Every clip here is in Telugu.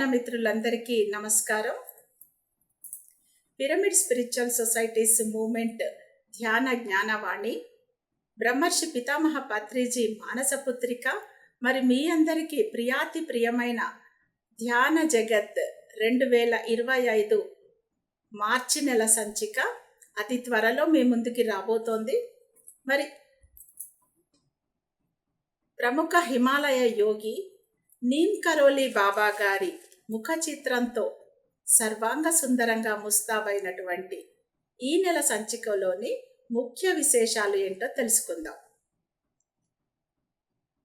ధ్యాన మిత్రులందరికీ నమస్కారం. పిరమిడ్ స్పిరిచువల్ సొసైటీస్ మూమెంట్ ధ్యాన జ్ఞానవాణి బ్రహ్మర్షి పితామహ పత్రిజీ మానసపుత్రిక మరి మీ అందరికీ ప్రియాతి ప్రియమైన ధ్యాన జగత్ రెండు వేల ఇరవై ఐదు మార్చి నెల సంచిక. అతి త్వరలో మీ ముందుకి రాబోతోంది. మరి ప్రముఖ హిమాలయ యోగి నీమ్ కరోలి బాబా గారి ముఖ చిత్రంతో సర్వాంగ సుందరంగా ముస్తాబైనటువంటి ఈ నెల సంచికలోని ముఖ్య విశేషాలు ఏంటో తెలుసుకుందాం.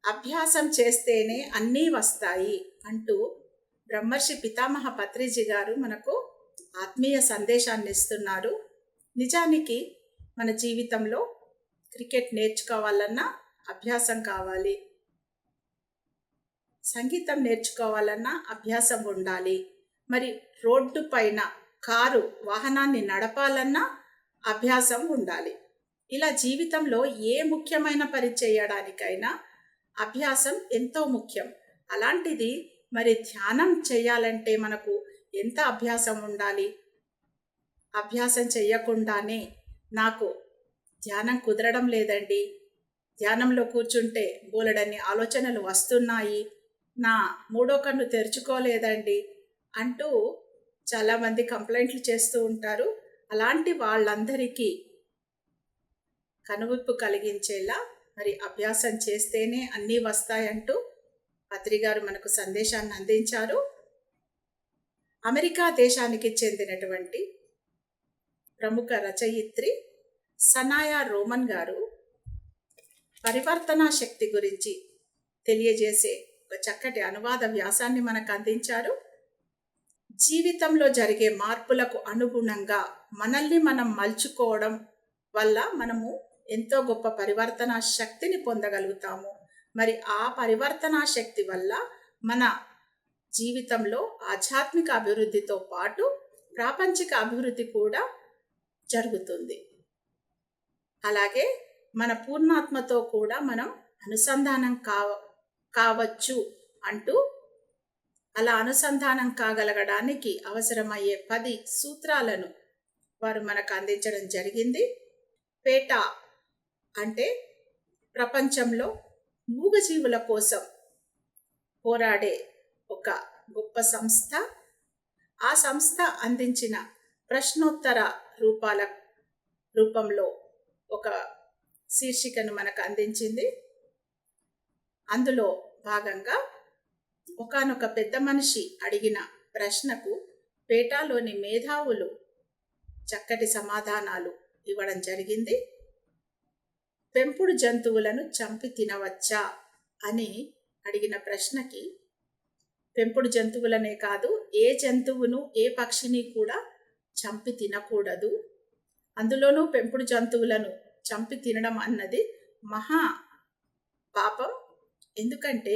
అభ్యాసం చేస్తేనే అన్నీ వస్తాయి అంటూ బ్రహ్మర్షి పితామహ పత్రిజీ గారు మనకు ఆత్మీయ సందేశాన్ని ఇస్తున్నారు. నిజానికి మన జీవితంలో క్రికెట్ నేర్చుకోవాలన్నా అభ్యాసం కావాలి. సంగీతం నేర్చుకోవాలన్నా అభ్యాసం ఉండాలి. మరి రోడ్డు పైన కారు వాహనాన్ని నడపాలన్నా అభ్యాసం ఉండాలి. ఇలా జీవితంలో ఏ ముఖ్యమైన పని చేయడానికైనా అభ్యాసం ఎంతో ముఖ్యం. అలాంటిది మరి ధ్యానం చేయాలంటే మనకు ఎంత అభ్యాసం ఉండాలి? అభ్యాసం చేయకుండానే నాకు ధ్యానం కుదరడం లేదండి. ధ్యానంలో కూర్చుంటే బోలెడన్ని ఆలోచనలు వస్తున్నాయి. నా మూడో కన్ను తెరుచుకోలేదండి అంటూ చాలామంది కంప్లైంట్లు చేస్తూ ఉంటారు. అలాంటి వాళ్ళందరికీ కనువిప్పు కలిగించేలా మరి అభ్యాసం చేస్తేనే అన్నీ వస్తాయంటూ పత్రి గారు మనకు సందేశాన్ని అందించారు. అమెరికా దేశానికి చెందినటువంటి ప్రముఖ రచయిత్రి సనాయా రోమన్ గారు పరివర్తన శక్తి గురించి తెలియజేసే ఒక చక్కటి అనువాద వ్యాసాన్ని మనకు అందించారు. జీవితంలో జరిగే మార్పులకు అనుగుణంగా మనల్ని మనం మలుచుకోవడం వల్ల మనము ఎంతో గొప్ప పరివర్తన శక్తిని పొందగలుగుతాము. మరి ఆ పరివర్తన శక్తి వల్ల మన జీవితంలో ఆధ్యాత్మిక అభివృద్ధితో పాటు ప్రాపంచిక అభివృద్ధి కూడా జరుగుతుంది. అలాగే మన పూర్ణాత్మతో కూడా మనం అనుసంధానం కావ కావచ్చు అంటూ అలా అనుసంధానం కాగలగడానికి అవసరమయ్యే పది సూత్రాలను వారు మనకు అందించడం జరిగింది. పేట అంటే ప్రపంచంలో మూగజీవుల కోసం పోరాడే ఒక గొప్ప సంస్థ. ఆ సంస్థ అందించిన ప్రశ్నోత్తర రూపాల రూపంలో ఒక శీర్షికను మనకు అందించింది. అందులో భాగంగా ఒకనొక పెద్ద మనిషి అడిగిన ప్రశ్నకు పేటాలోని మేధావులు చక్కటి సమాధానాలు ఇవ్వడం జరిగింది. పెంపుడు జంతువులను చంపి తినవచ్చా అని అడిగిన ప్రశ్నకి పెంపుడు జంతువులనే కాదు ఏ జంతువును ఏ పక్షిని కూడా చంపి తినకూడదు. అందులోనూ పెంపుడు జంతువులను చంపి తినడం అన్నది మహా పాపం. ఎందుకంటే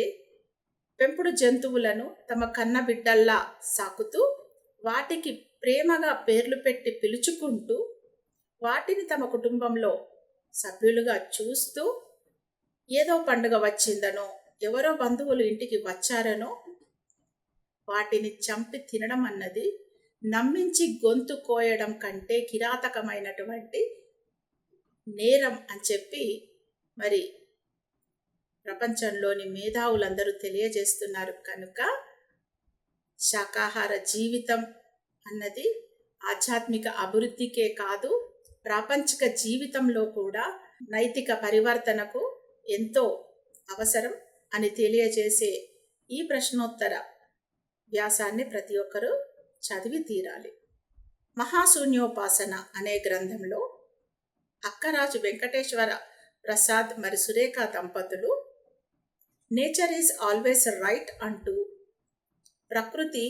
పెంపుడు జంతువులను తమ కన్నబిడ్డల్లా సాకుతూ వాటికి ప్రేమగా పేర్లు పెట్టి పిలుచుకుంటూ వాటిని తమ కుటుంబంలో సభ్యులుగా చూస్తూ ఏదో పండుగ వచ్చిందనో ఎవరో బంధువులు ఇంటికి వచ్చారనో వాటిని చంపి తినడం అన్నది నమ్మించి గొంతు కోయడం కంటే కిరాతకమైనటువంటి నేరం అని చెప్పి మరి ప్రపంచంలోని మేధావులందరూ తెలియజేస్తున్నారు. కనుక శాకాహార జీవితం అన్నది ఆధ్యాత్మిక అభివృద్ధికే కాదు ప్రాపంచిక జీవితంలో కూడా నైతిక పరివర్తనకు ఎంతో అవసరం అని తెలియజేసే ఈ ప్రశ్నోత్తర వ్యాసాన్ని ప్రతి ఒక్కరూ చదివి తీరాలి. మహాశూన్యోపాసన అనే గ్రంథంలో అక్కరాజు వెంకటేశ్వర ప్రసాద్ మరి సురేఖ దంపతులు నేచర్ ఈజ్ ఆల్వేస్ రైట్ అంటూ ప్రకృతి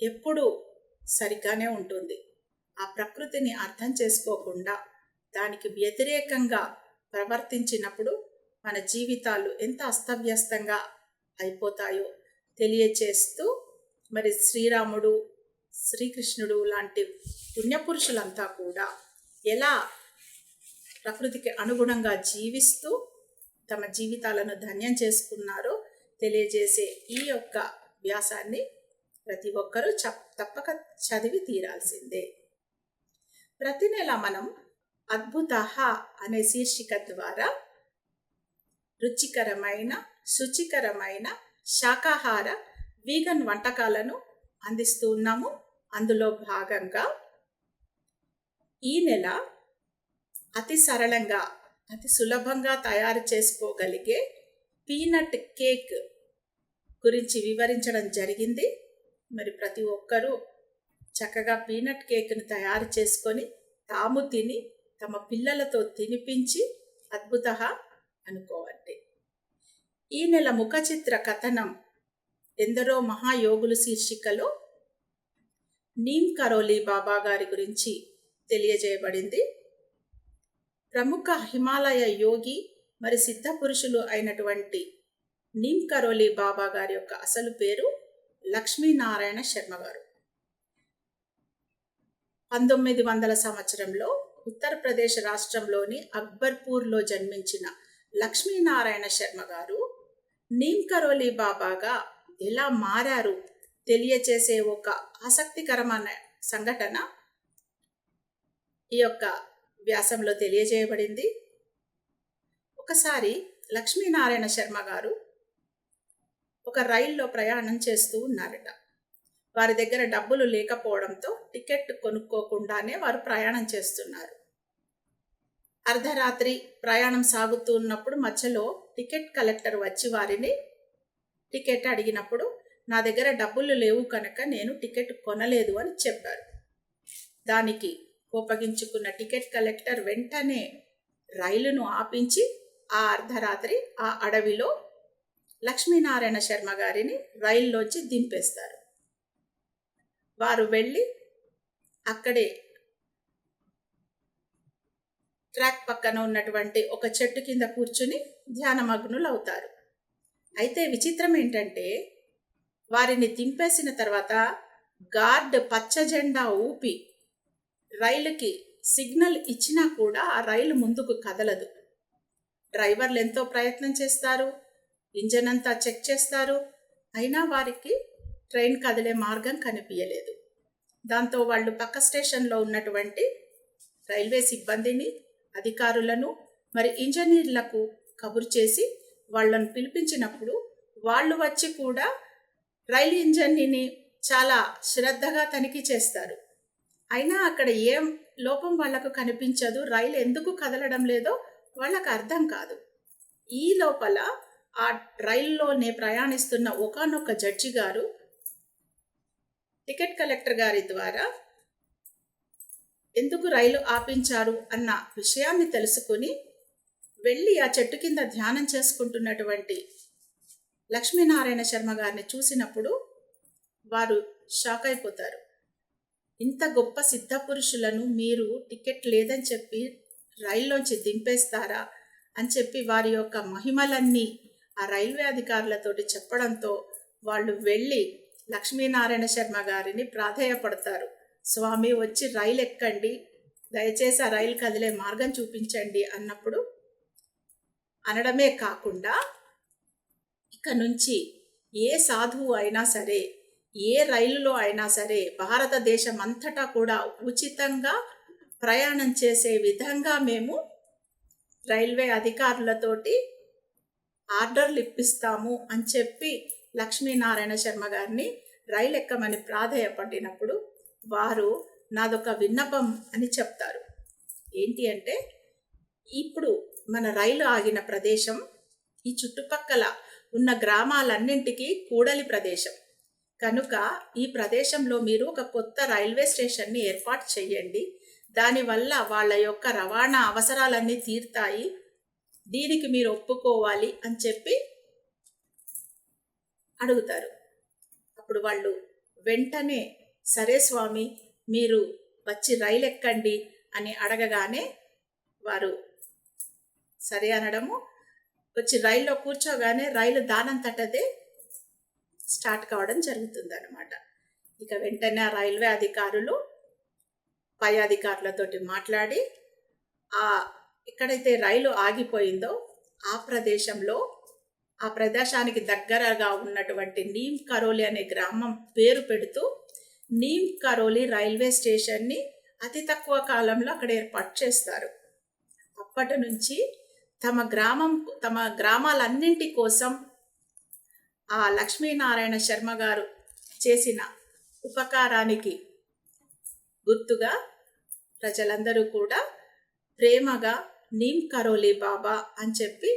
ఎప్పుడూ సరిగ్గానే ఉంటుంది. ఆ ప్రకృతిని అర్థం చేసుకోకుండా దానికి వ్యతిరేకంగా ప్రవర్తించినప్పుడు మన జీవితాలు ఎంత అస్తవ్యస్తంగా అయిపోతాయో తెలియచేస్తూ మరి శ్రీరాముడు శ్రీకృష్ణుడు లాంటి పుణ్యపురుషులంతా కూడా ఎలా ప్రకృతికి అనుగుణంగా జీవిస్తూ తమ జీవితాలను ధన్యం చేసుకున్నారో తెలియజేసే ఈ యొక్క వ్యాసాన్ని ప్రతి ఒక్కరూ చ తప్పక చదివి తీరాల్సిందే. ప్రతి నెల మనం అద్భుత అనే శీర్షిక ద్వారా రుచికరమైన శుచికరమైన శాకాహార వీగన్ వంటకాలను అందిస్తూ ఉన్నాము. అందులో భాగంగా ఈ నెల అతి సరళంగా అతి సులభంగా తయారు చేసుకోగలిగే పీనట్ కేక్ గురించి వివరించడం జరిగింది. మరి ప్రతి ఒక్కరూ చక్కగా పీనట్ కేక్ను తయారు చేసుకొని తాము తిని తమ పిల్లలతో తినిపించి అద్భుత అనుకోవండి ఈ నెల ముఖచిత్ర కథనం ఎందరో మహాయోగులు శీర్షికలో నీమ్ కరోలి బాబా గారి గురించి తెలియజేయబడింది. ప్రముఖ హిమాలయ యోగి మరి సిద్ధ పురుషులు అయినటువంటి నీమ్ కరోలి బాబా గారి యొక్క అసలు పేరు లక్ష్మీనారాయణ శర్మ గారు. పంతొమ్మిది వందల సంవత్సరంలో ఉత్తరప్రదేశ్ రాష్ట్రంలోని అక్బర్పూర్లో జన్మించిన లక్ష్మీనారాయణ శర్మ గారు నీమ్ కరోలి బాబాగా ఎలా మారారు తెలియచేసే ఒక ఆసక్తికరమైన సంఘటన ఈ యొక్క వ్యాసంలో తెలియజేయబడింది. ఒకసారి లక్ష్మీనారాయణ శర్మ గారు ఒక రైల్లో ప్రయాణం చేస్తూ ఉన్నారట. వారి దగ్గర డబ్బులు లేకపోవడంతో టికెట్ కొనుక్కోకుండానే వారు ప్రయాణం చేస్తున్నారు. అర్ధరాత్రి ప్రయాణం సాగుతూ ఉన్నప్పుడు మధ్యలో టికెట్ కలెక్టర్ వచ్చి వారిని టికెట్ అడిగినప్పుడు నా దగ్గర డబ్బులు లేవు కనుక నేను టికెట్ కొనలేదు అని చెప్పారు. దానికి కోపగించుకున్న టికెట్ కలెక్టర్ వెంటనే రైలును ఆపించి ఆ అర్ధరాత్రి ఆ అడవిలో లక్ష్మీనారాయణ శర్మ గారిని రైల్లోంచి దింపేస్తారు. వారు వెళ్ళి అక్కడే ట్రాక్ పక్కన ఉన్నటువంటి ఒక చెట్టు కింద కూర్చుని ధ్యానమగ్నులు అవుతారు అయితే విచిత్రం ఏంటంటే వారిని దింపేసిన తర్వాత గార్డ్ పచ్చ జెండా ఊపి రైలుకి సిగ్నల్ ఇచ్చినా కూడా ఆ రైలు ముందుకు కదలదు. డ్రైవర్లు ఎంతో ప్రయత్నం చేస్తారు ఇంజన్ అంతా చెక్ చేస్తారు అయినా వారికి ట్రైన్ కదిలే మార్గం కనిపించలేదు. దాంతో వాళ్ళు పక్క స్టేషన్లో ఉన్నటువంటి రైల్వే సిబ్బందిని అధికారులను మరి ఇంజనీర్లకు కబురు చేసి వాళ్ళను పిలిపించినప్పుడు వాళ్ళు వచ్చి కూడా రైలు ఇంజనీని చాలా శ్రద్ధగా తనిఖీ చేస్తారు. అయినా అక్కడ ఏం లోపం వాళ్ళకు కనిపించదు రైలు ఎందుకు కదలడం లేదో వాళ్ళకు అర్థం కాదు. ఈ లోపల ఆ రైల్లోనే ప్రయాణిస్తున్న ఒకనొక జడ్జి గారు టికెట్ కలెక్టర్ గారి ద్వారా ఎందుకు రైలు ఆపించారు అన్న విషయాన్ని తెలుసుకుని వెళ్ళి ఆ చెట్టు కింద ధ్యానం చేసుకుంటున్నటువంటి లక్ష్మీనారాయణ శర్మ గారిని చూసినప్పుడు వారు షాక్ అయిపోతారు. ఇంత గొప్ప సిద్ధ పురుషులను మీరు టికెట్ లేదని చెప్పి రైల్లోంచి దింపేస్తారా అని చెప్పి వారి యొక్క మహిమలన్నీ ఆ రైల్వే అధికారులతోటి చెప్పడంతో వాళ్ళు వెళ్ళి లక్ష్మీనారాయణ శర్మ గారిని ప్రాధేయపడతారు. స్వామి వచ్చి రైలు ఎక్కండి. దయచేసి ఆ రైలు కదిలే మార్గం చూపించండి అన్నప్పుడు అనడమే కాకుండా ఇక నుంచి ఏ సాధువు అయినా సరే ఏ రైలులో అయినా సరే భారతదేశం అంతటా కూడా ఉచితంగా ప్రయాణం చేసే విధంగా మేము రైల్వే అధికారులతోటి ఆర్డర్లు ఇప్పిస్తాము అని చెప్పి లక్ష్మీనారాయణ శర్మ గారిని రైలు ఎక్కమని ప్రాధేయపడినప్పుడు వారు నాదొక విన్నపం అని చెప్తారు. ఏంటి అంటే ఇప్పుడు మన రైలు ఆగిన ప్రదేశం ఈ చుట్టుపక్కల ఉన్న గ్రామాలన్నింటికీ కూడలి ప్రదేశం. కనుక ఈ ప్రదేశంలో మీరు ఒక కొత్త రైల్వే స్టేషన్ని ఏర్పాటు చేయండి. దానివల్ల వాళ్ళ యొక్క రవాణా అవసరాలన్నీ తీరుతాయి. దీనికి మీరు ఒప్పుకోవాలి అని చెప్పి అడుగుతారు. అప్పుడు వాళ్ళు వెంటనే సరే స్వామి మీరు వచ్చి రైలు ఎక్కండి అని అడగగానే వారు సరే అనడము వచ్చి రైల్లో కూర్చోగానే రైలు దానంతటదే స్టార్ట్ కావడం జరుగుతుంది అనమాట ఇక వెంటనే రైల్వే అధికారులు పై అధికారులతోటి మాట్లాడి ఆ ఎక్కడైతే రైలు ఆగిపోయిందో ఆ ప్రదేశంలో ఆ ప్రదేశానికి దగ్గరగా ఉన్నటువంటి నీమ్ కరోలి అనే గ్రామం పేరు పెడుతూ నీమ్ కరోలి రైల్వే స్టేషన్ని అతి తక్కువ కాలంలో అక్కడ ఏర్పాటు చేస్తారు. అప్పటి నుంచి తమ గ్రామం తమ గ్రామాలన్నింటి కోసం ఆ లక్ష్మీనారాయణ శర్మ గారు చేసిన ఉపకారానికి గుర్తుగా ప్రజలందరూ కూడా ప్రేమగా నీమ్ కరోలి బాబా అని చెప్పి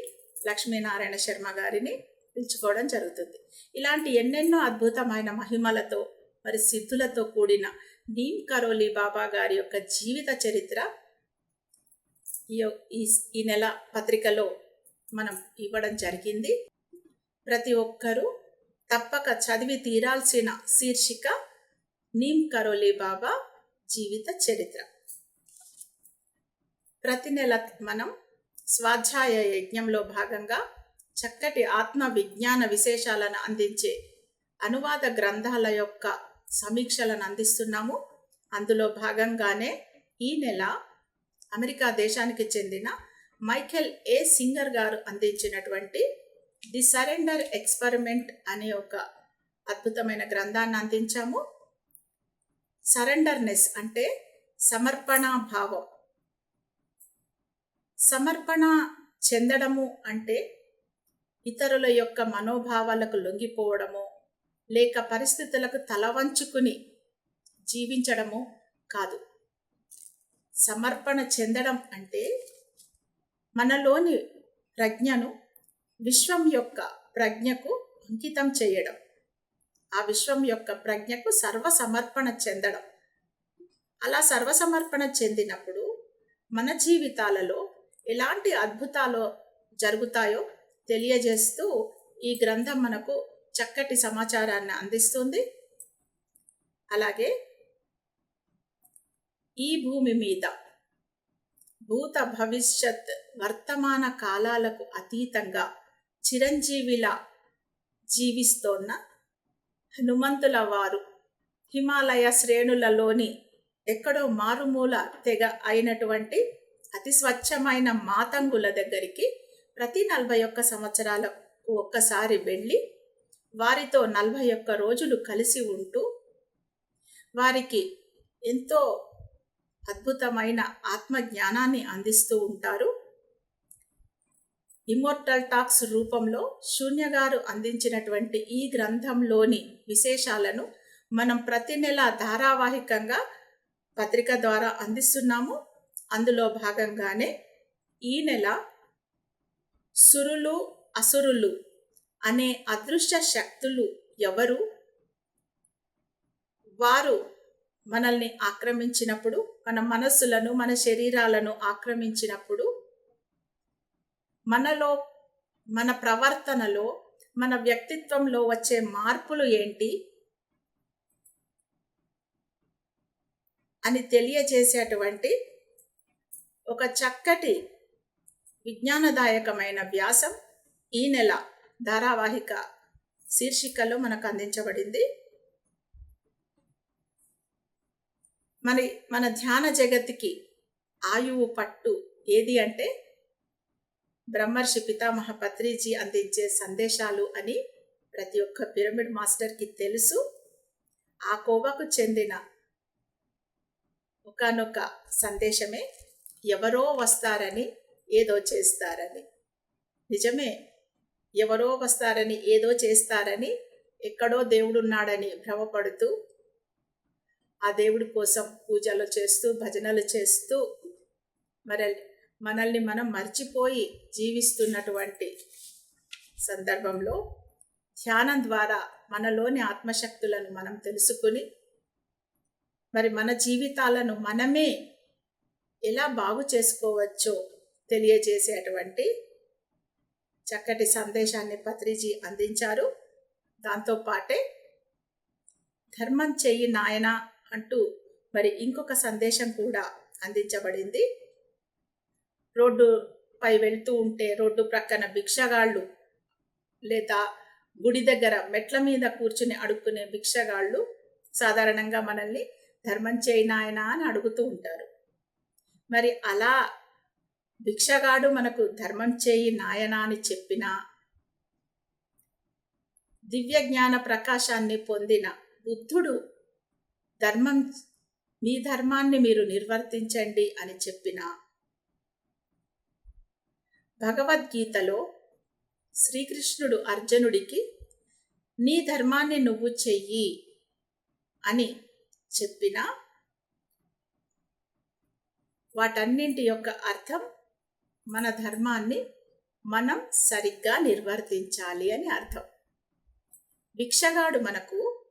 లక్ష్మీనారాయణ శర్మ గారిని పిలుచుకోవడం జరుగుతుంది. ఇలాంటి ఎన్నెన్నో అద్భుతమైన మహిమలతో మరి సిద్ధులతో కూడిన నీమ్ కరోలి బాబా గారి యొక్క జీవిత చరిత్ర ఈ ఈ ఈ నెల పత్రికలో మనం ఇవ్వడం జరిగింది. ప్రతి ఒక్కరూ తప్పక చదివి తీరాల్సిన శీర్షిక నీమ్ కరోలే బాబా జీవిత చరిత్ర. ప్రతి నెల మనం స్వాధ్యాయ యజ్ఞంలో భాగంగా చక్కటి ఆత్మ విజ్ఞాన విశేషాలను అందించే అనువాద గ్రంథాల యొక్క సమీక్షలను అందిస్తున్నాము. అందులో భాగంగానే ఈ నెల అమెరికా దేశానికి చెందిన మైఖెల్ ఏ సింగర్ గారు అందించినటువంటి ది సరెండర్ ఎక్స్పెరిమెంట్ అనే ఒక అద్భుతమైన గ్రంథాన్ని అందించాము. సరెండర్నెస్ అంటే సమర్పణ భావం. సమర్పణ చెందడము అంటే ఇతరుల యొక్క మనోభావాలకు లొంగిపోవడము లేక పరిస్థితులకు తలవంచుకుని జీవించడము కాదు. సమర్పణ చెందడం అంటే మనలోని ప్రజ్ఞను విశ్వం యొక్క ప్రజ్ఞకు అంకితం చేయడం. ఆ విశ్వం యొక్క ప్రజ్ఞకు సర్వసమర్పణ చెందడం. అలా సర్వసమర్పణ చెందినప్పుడు మన జీవితాలలో ఎలాంటి అద్భుతాలు జరుగుతాయో తెలియజేస్తూ ఈ గ్రంథం మనకు చక్కటి సమాచారాన్ని అందిస్తుంది. అలాగే ఈ భూమి మీద భూత భవిష్యత్ వర్తమాన కాలాలకు అతీతంగా చిరంజీవిలా జీవిస్తోన్న హనుమంతుల వారు హిమాలయ శ్రేణులలోని ఎక్కడో మారుమూల తెగ అయినటువంటి అతి స్వచ్ఛమైన మాతంగుల దగ్గరికి ప్రతి నలభై ఒక్క సంవత్సరాలకు ఒక్కసారి వెళ్ళి వారితో నలభై ఒక్క రోజులు కలిసి ఉంటూ వారికి ఎంతో అద్భుతమైన ఆత్మజ్ఞానాన్ని అందిస్తూ ఉంటారు. ఇమ్మోర్టల్ టాక్స్ రూపంలో శూన్యగారు అందించినటువంటి ఈ గ్రంథంలోని విశేషాలను మనం ప్రతి నెల ధారావాహికంగా పత్రిక ద్వారా అందిస్తున్నాము. అందులో భాగంగానే ఈ నెల సురులు అసురులు అనే అదృశ్య శక్తులు ఎవరు? వారు మనల్ని ఆక్రమించినప్పుడు మన మనస్సులను మన శరీరాలను ఆక్రమించినప్పుడు మనలో మన ప్రవర్తనలో మన వ్యక్తిత్వంలో వచ్చే మార్పులు ఏంటి? అని తెలియచేసేటువంటి ఒక చక్కటి విజ్ఞానదాయకమైన వ్యాసం ఈ నెల ధారావాహిక శీర్షికలో మనకు అందించబడింది. మరి మన ధ్యాన జగత్కి ఆయువు పట్టు ఏది అంటే బ్రహ్మర్షి పితామహ పత్రిజీ అందించే సందేశాలు అని ప్రతి ఒక్క పిరమిడ్ మాస్టర్కి తెలుసు. ఆ కోవకు చెందిన ఒకనొక సందేశమే ఎవరో వస్తారని ఏదో చేస్తారని. నిజమే ఎవరో వస్తారని ఏదో చేస్తారని ఎక్కడో దేవుడున్నాడని భ్రమపడుతూ ఆ దేవుడి కోసం పూజలు చేస్తూ భజనలు చేస్తూ మరి మనల్ని మనం మర్చిపోయి జీవిస్తున్నటువంటి సందర్భంలో ధ్యానం ద్వారా మనలోని ఆత్మశక్తులను మనం తెలుసుకుని మరి మన జీవితాలను మనమే ఎలా బాగు చేసుకోవచ్చో తెలియజేసేటువంటి చక్కటి సందేశాన్ని పత్రిజీ అందించారు. దాంతోపాటే ధర్మం చెయ్యి నాయన అంటూ మరి ఇంకొక సందేశం కూడా అందించబడింది. రోడ్డుపై వెళ్తూ ఉంటే రోడ్డు ప్రక్కన భిక్షగాళ్ళు లేదా గుడి దగ్గర మెట్ల మీద కూర్చుని అడుక్కునే భిక్షగాళ్ళు సాధారణంగా మనల్ని ధర్మం చేయి అని అడుగుతూ ఉంటారు. మరి అలా భిక్షగాడు మనకు ధర్మం చేయి నాయనా అని చెప్పినా దివ్య జ్ఞాన ప్రకాశాన్ని పొందిన బుద్ధుడు ధర్మం మీ ధర్మాన్ని మీరు నిర్వర్తించండి అని చెప్పిన భగవద్గీతలో శ్రీకృష్ణుడు అర్జునుడికి నీ ధర్మాన్ని నువ్వు చెయ్యి అని చెప్పిన వాటన్నింటి యొక్క అర్థం మన ధర్మాన్ని మనం సరిగ్గా నిర్వర్తించాలి అని అర్థం. భిక్షగాడు మనకు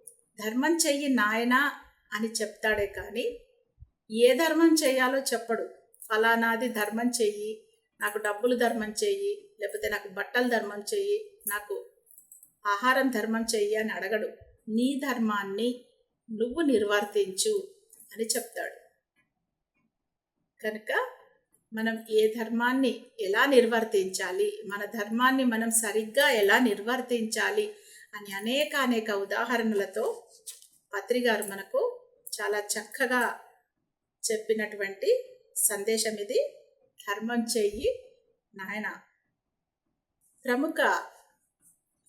ధర్మం చెయ్యి నాయనా అని చెప్తాడే కానీ ఏ ధర్మం చేయాలో చెప్పడు. ఫలానాది ధర్మం చెయ్యి నాకు డబ్బులు ధర్మం చెయ్యి లేకపోతే నాకు బట్టలు ధర్మం చెయ్యి నాకు ఆహారం ధర్మం చెయ్యి అని అడగడు. నీ ధర్మాన్ని నువ్వు నిర్వర్తించు అని చెప్తాడు. కనుక మనం ఏ ధర్మాన్ని ఎలా నిర్వర్తించాలి మన ధర్మాన్ని మనం సరిగ్గా ఎలా నిర్వర్తించాలి అని అనేక అనేక ఉదాహరణలతో పత్రిగారు మనకు చాలా చక్కగా చెప్పినటువంటి సందేశం ఇది. ధర్మం చెయ్యి నాయన. ప్రముఖ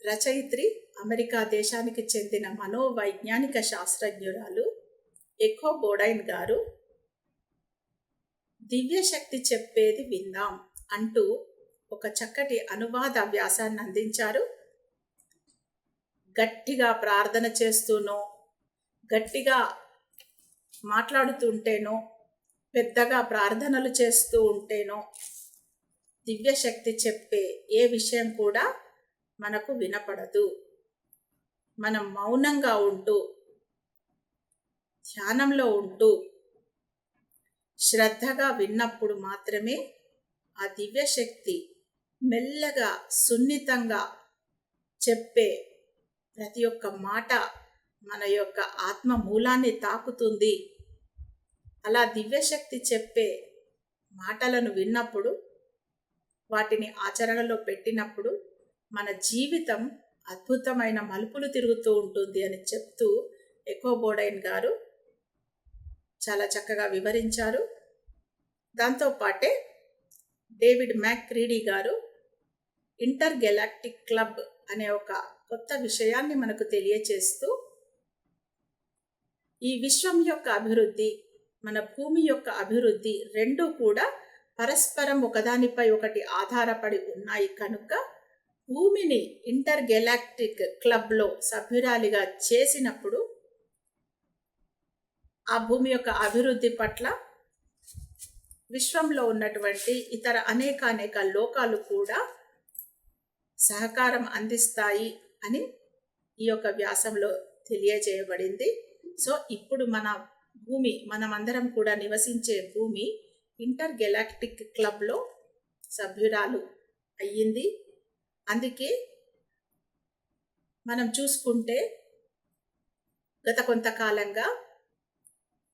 రచయిత్రి అమెరికా దేశానికి చెందిన మనోవైజ్ఞానిక శాస్త్రజ్ఞురాలు ఎకో బోడైన్ గారు దివ్యశక్తి చెప్పేది విందాం అంటూ ఒక చక్కటి అనువాద వ్యాసాన్ని అందించారు. గట్టిగా ప్రార్థన చేస్తూనో గట్టిగా మాట్లాడుతుంటేనో పెద్దగా ప్రార్థనలు చేస్తూ ఉంటేనో దివ్యశక్తి చెప్పే ఏ విషయం కూడా మనకు వినపడదు. మనం మౌనంగా ఉంటూ ధ్యానంలో ఉంటూ శ్రద్ధగా విన్నప్పుడు మాత్రమే ఆ దివ్యశక్తి మెల్లగా సున్నితంగా చెప్పే ప్రతి ఒక్క మాట మన యొక్క ఆత్మ మూలాన్ని తాకుతుంది. అలా దివ్యశక్తి చెప్పే మాటలను విన్నప్పుడు వాటిని ఆచరణలో పెట్టినప్పుడు మన జీవితం అద్భుతమైన మలుపులు తిరుగుతూ ఉంటుంది అని చెప్తూ ఎకోబోడైన్ గారు చాలా చక్కగా వివరించారు. దాంతోపాటే డేవిడ్ మ్యాక్రీడీ గారు ఇంటర్ గెలాక్టిక్ క్లబ్ అనే ఒక కొత్త విషయాన్ని మనకు తెలియచేస్తూ ఈ విశ్వం యొక్క అభివృద్ధి మన భూమి యొక్క అభివృద్ధి రెండు కూడా పరస్పరం ఒకదానిపై ఒకటి ఆధారపడి ఉన్నాయి కనుక భూమిని ఇంటర్ గెలాక్టిక్ క్లబ్లో సభ్యురాలిగా చేసినప్పుడు ఆ భూమి యొక్క అభివృద్ధి పట్ల విశ్వంలో ఉన్నటువంటి ఇతర అనేక అనేక లోకాలు కూడా సహకారం అందిస్తాయి అని ఈ యొక్క వ్యాసంలో తెలియజేయబడింది. సో ఇప్పుడు మన భూమి మనమందరం కూడా నివసించే భూమి ఇంటర్ గెలాక్టిక్ క్లబ్లో సభ్యురాలు అయ్యింది. అందుకే మనం చూసుకుంటే గత కొంతకాలంగా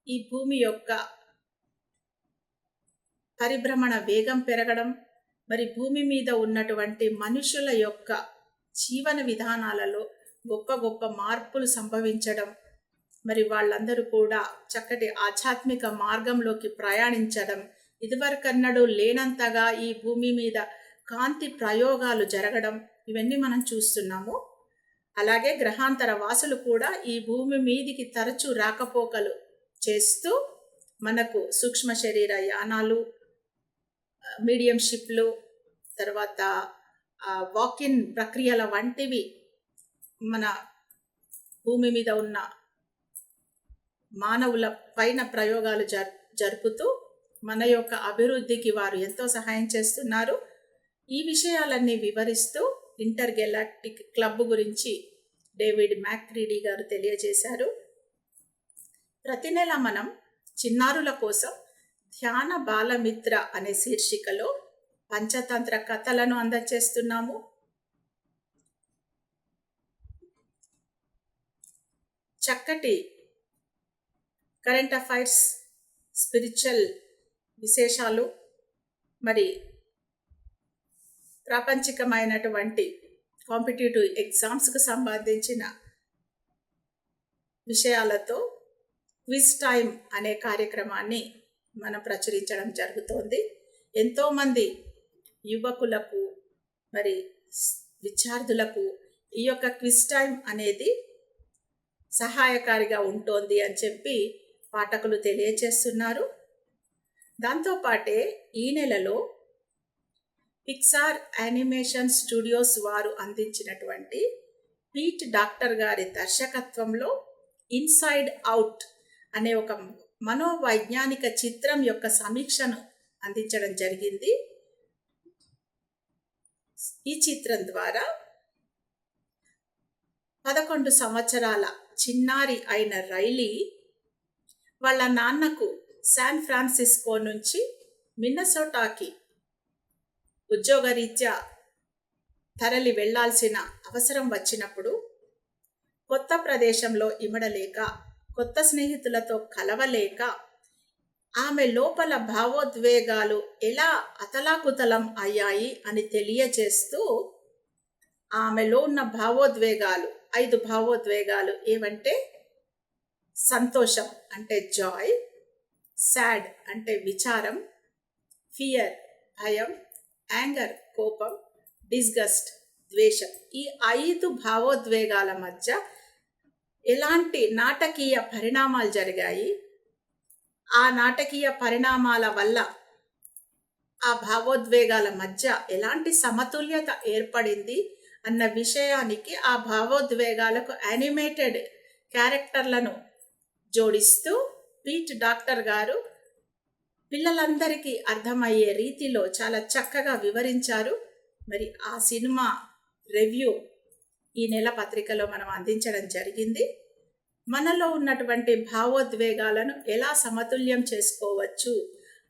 ఈ భూమి యొక్క పరిభ్రమణ వేగం పెరగడం మరి భూమి మీద ఉన్నటువంటి మనుషుల యొక్క జీవన విధానాలలో గొప్ప గొప్ప మార్పులు సంభవించడం మరి వాళ్ళందరూ కూడా చక్కటి ఆధ్యాత్మిక మార్గంలోకి ప్రయాణించడం ఇదివరకన్నడూ లేనంతగా ఈ భూమి మీద కాంతి ప్రయోగాలు జరగడం ఇవన్నీ మనం చూస్తున్నాము. అలాగే గ్రహాంతర వాసులు కూడా ఈ భూమి మీదికి తరచూ రాకపోకలు చేస్తూ మనకు సూక్ష్మ శరీర యానాలు మీడియం షిప్లు తర్వాత వాకిన్ ప్రక్రియల వంటివి మన భూమి మీద ఉన్న మానవుల పైన ప్రయోగాలు జర్ జరుపుతూ మన యొక్క అభివృద్ధికి వారు ఎంతో సహాయం చేస్తున్నారు. ఈ విషయాలన్నీ వివరిస్తూ ఇంటర్ గెలాక్టిక్ క్లబ్ గురించి డేవిడ్ మ్యాక్రీడీ గారు తెలియజేశారు. ప్రతి నెల మనం చిన్నారుల కోసం ధ్యాన బాలమిత్ర అనే శీర్షికలో పంచతంత్ర కథలను అందజేస్తున్నాము చక్కటి కరెంట్ అఫైర్స్ స్పిరిచువల్ విశేషాలు మరి ప్రాపంచికమైనటువంటి కాంపిటేటివ్ ఎగ్జామ్స్కు సంబంధించిన విషయాలతో క్విజ్ టైం అనే కార్యక్రమాన్ని మనం ప్రచురించడం జరుగుతోంది. ఎంతోమంది యువకులకు మరి విద్యార్థులకు ఈ యొక్క క్విజ్ టైం అనేది సహాయకారిగా ఉంటుంది అని చెప్పి పాఠకులు తెలియచేస్తున్నారు. దాంతోపాటే ఈ నెలలో పిక్సార్ యానిమేషన్ స్టూడియోస్ వారు అందించినటువంటి పీట్ డాక్టర్ గారి దర్శకత్వంలో ఇన్సైడ్ అవుట్ అనే ఒక మనోవైజ్ఞానిక చిత్రం యొక్క సమీక్షను అందించడం జరిగింది. ఈ చిత్రం ద్వారా పదకొండు సంవత్సరాల చిన్నారి అయిన రైలీ వాళ్ళ నాన్నకు శాన్ ఫ్రాన్సిస్కో నుంచి మిన్నసోటాకి ఉద్యోగరీత్యా తరలి వెళ్ళాల్సిన అవసరం వచ్చినప్పుడు కొత్త ప్రదేశంలో ఇమడలేక కొత్త స్నేహితులతో కలవలేక ఆమె లోపల భావోద్వేగాలు ఎలా అతలాకుతలం అయ్యాయి అని తెలియజేస్తూ ఆమెలో ఉన్న భావోద్వేగాలు ఐదు భావోద్వేగాలు ఏవంటే సంతోషం అంటే జాయ్ సాడ్ అంటే విచారం ఫియర్ భయం యాంగర్ కోపం డిస్గస్ట్ ద్వేషం. ఈ ఐదు భావోద్వేగాల మధ్య ఎలాంటి నాటకీయ పరిణామాలు జరిగాయి? ఆ నాటకీయ పరిణామాల వల్ల ఆ భావోద్వేగాల మధ్య ఎలాంటి సమతుల్యత ఏర్పడింది అన్న విషయానికి ఆ భావోద్వేగాలకు యానిమేటెడ్ క్యారెక్టర్లను జోడిస్తూ పీట్ డాక్టర్ గారు పిల్లలందరికీ అర్థమయ్యే రీతిలో చాలా చక్కగా వివరించారు. మరి ఆ సినిమా రివ్యూ ఈ నెల పత్రికలో మనం అందించడం జరిగింది. మనలో ఉన్నటువంటి భావోద్వేగాలను ఎలా సమతుల్యం చేసుకోవచ్చు?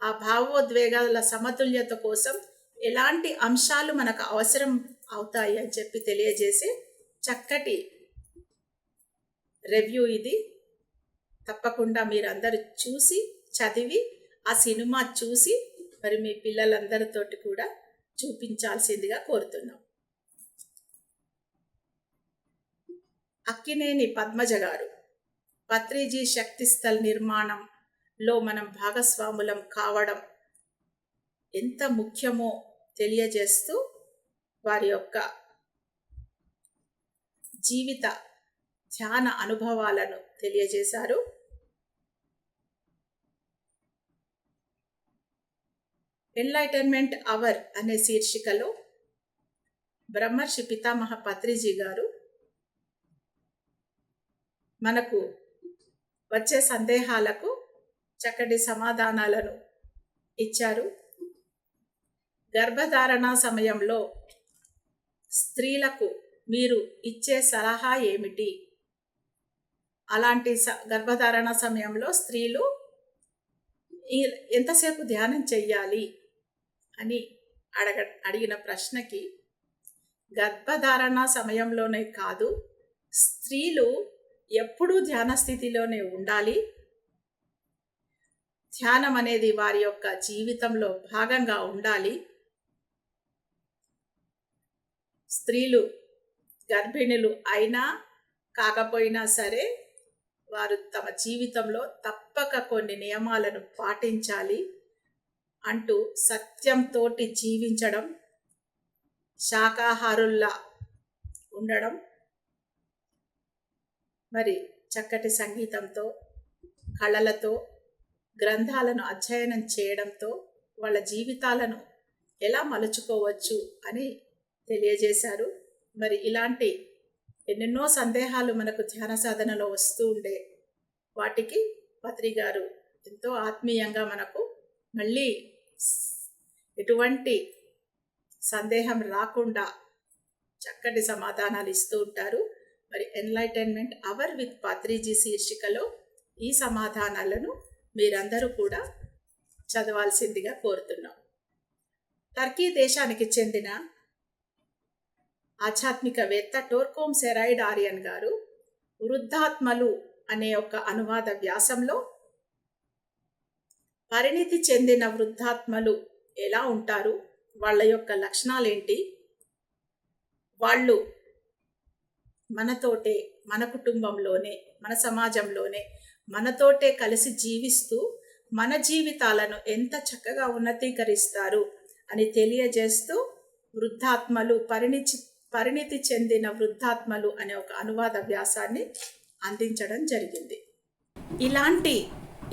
ఆ భావోద్వేగాల సమతుల్యత కోసం ఎలాంటి అంశాలు మనకు అవసరం అవుతాయి అని చెప్పి తెలియజేసే చక్కటి రివ్యూ ఇది. తప్పకుండా మీరందరూ చూసి చదివి ఆ సినిమా చూసి మరి మీ పిల్లలందరితోటి కూడా చూపించాల్సిందిగా కోరుతున్నాం. అక్కినేని పద్మజ గారు పత్రిజీ శక్తిస్థల్ నిర్మాణంలో మనం భాగస్వాములం కావడం ఎంత ముఖ్యమో తెలియజేస్తూ వారి యొక్క జీవిత ధ్యాన అనుభవాలను తెలియజేశారు. ఎన్లైటన్మెంట్ అవర్ అనే శీర్షికలో బ్రహ్మర్షి పితామహ పత్రిజీ గారు మనకు వచ్చే సందేహాలకు చక్కటి సమాధానాలను ఇచ్చారు. గర్భధారణ సమయంలో స్త్రీలకు మీరు ఇచ్చే సలహా ఏమిటి? అలాంటి స గర్భధారణ సమయంలో స్త్రీలు ఎంతసేపు ధ్యానం చెయ్యాలి అని అడగ అడిగిన ప్రశ్నకి గర్భధారణ సమయంలోనే కాదు స్త్రీలు ఎప్పుడూ ధ్యాన స్థితిలోనే ఉండాలి. ధ్యానం అనేది వారి యొక్క జీవితంలో భాగంగా ఉండాలి. స్త్రీలు గర్భిణులు అయినా కాకపోయినా సరే వారు తమ జీవితంలో తప్పక కొన్ని నియమాలను పాటించాలి అంటూ సత్యంతోటి జీవించడం శాకాహారుల్లా ఉండడం మరి చక్కటి సంగీతంతో కళలతో గ్రంథాలను అధ్యయనం చేయడంతో వాళ్ళ జీవితాలను ఎలా మలుచుకోవచ్చు అని తెలియజేశారు. మరి ఇలాంటి ఎన్నెన్నో సందేహాలు మనకు ధ్యాన సాధనలో వస్తూ ఉండే వాటికి పత్రి గారు ఎంతో ఆత్మీయంగా మనకు మళ్ళీ ఎటువంటి సందేహం రాకుండా చక్కటి సమాధానాలు ఇస్తూ ఉంటారు. మరి ఎన్లైటైన్మెంట్ అవర్ విత్ పత్రిజీ శీర్షికలో ఈ సమాధానాలను మీరందరూ కూడా చదవాల్సిందిగా కోరుతున్నాం. టర్కీ దేశానికి చెందిన ఆధ్యాత్మికవేత్త టోర్కోమ్ సెరైడ్ ఆర్యన్ గారు వృద్ధాత్మలు అనే ఒక అనువాద వ్యాసంలో పరిణితి చెందిన వృద్ధాత్మలు ఎలా ఉంటారు? వాళ్ళ యొక్క లక్షణాలేంటి? వాళ్ళు మనతోటే మన కుటుంబంలోనే మన సమాజంలోనే మనతోటే కలిసి జీవిస్తూ మన జీవితాలను ఎంత చక్కగా ఉన్నతీకరిస్తారు అని తెలియజేస్తూ వృద్ధాత్మలు పరిణితి పరిణితి చెందిన వృద్ధాత్మలు అనే ఒక అనువాద వ్యాసాన్ని అందించడం జరిగింది. ఇలాంటి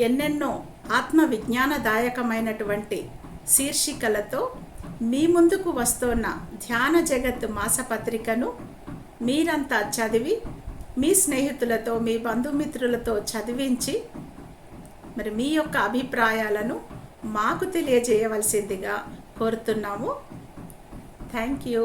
ఎన్నెన్నో ఆత్మ విజ్ఞానదాయకమైనటువంటి శీర్షికలతో మీ ముందుకు వస్తున్న ధ్యాన జగత్ మాసపత్రికను మీరంతా చదివి మీ స్నేహితులతో మీ బంధుమిత్రులతో చదివించి మరి మీ యొక్క అభిప్రాయాలను మాకు తెలియజేయవలసిందిగా కోరుతున్నాము. Thank you.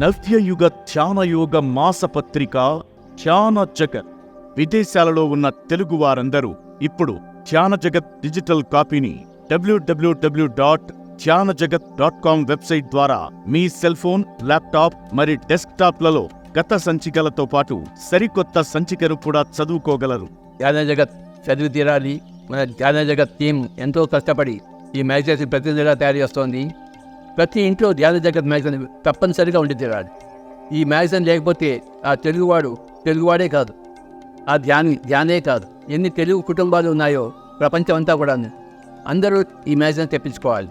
నవ్యయుగ ధ్యానయోగ మాసపత్రిక ధ్యాన జగత్ విదేశాలలో ఉన్న తెలుగు వారందరూ ఇప్పుడు ధ్యాన జగత్ డిజిటల్ కాపీని డబ్ల్యూడబ్ల్యూడబ్ల్యూ డాట్ ధ్యాన జగత్ డాట్ కామ్ వెబ్సైట్ ద్వారా మీ సెల్ ఫోన్ ల్యాప్టాప్ మరి డెస్క్టాప్లలో గత సంచికలతో పాటు సరికొత్త సంచికను కూడా చదువుకోగలరు. ధ్యాన జగత్ చదివి తీరాలి. మన ధ్యాన జగత్ టీం ఎంతో కష్టపడి ఈ మ్యాగజైన్స్ ప్రతి తయారు చేస్తోంది. ప్రతి ఇంట్లో ధ్యాన జగత్ మ్యాగజైన్ తప్పనిసరిగా ఉండి తీరాలి ఈ మ్యాగజైన్ లేకపోతే ఆ తెలుగువాడు తెలుగువాడే కాదు. ఆ ధ్యాని ధ్యానే కాదు. ఎన్ని తెలుగు కుటుంబాలు ఉన్నాయో ప్రపంచం అంతా కూడా అందరూ ఈ మ్యాగజైన్ తెప్పించుకోవాలి.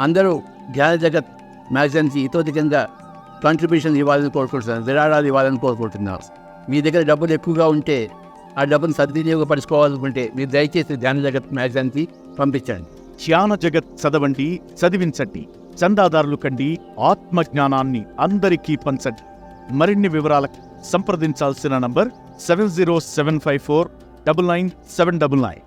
అందరూ ధ్యాన జగత్ మ్యాగజైన్కి ఇతోధికంగా కింద కాంట్రిబ్యూషన్ ఇవ్వాలని కోరుకుంటున్నారు. విరాళాలు ఇవ్వాలని కోరుకుంటున్నారు. మీ దగ్గర డబ్బులు ఎక్కువగా ఉంటే ఆ డబ్బును సద్వినియోగపరచుకోవాలనుకుంటే మీరు దయచేసి ధ్యాన జగత్ మ్యాగజైన్కి పంపించండి. ధ్యాన జగత్ చదవండి చదివించండి. చందాదారులు కండి ఆత్మజ్ఞానాన్ని అందరికీ పంచండి. మరిన్ని వివరాలకు సంప్రదించాల్సిన number seven zero seven five four double nine seven double nine.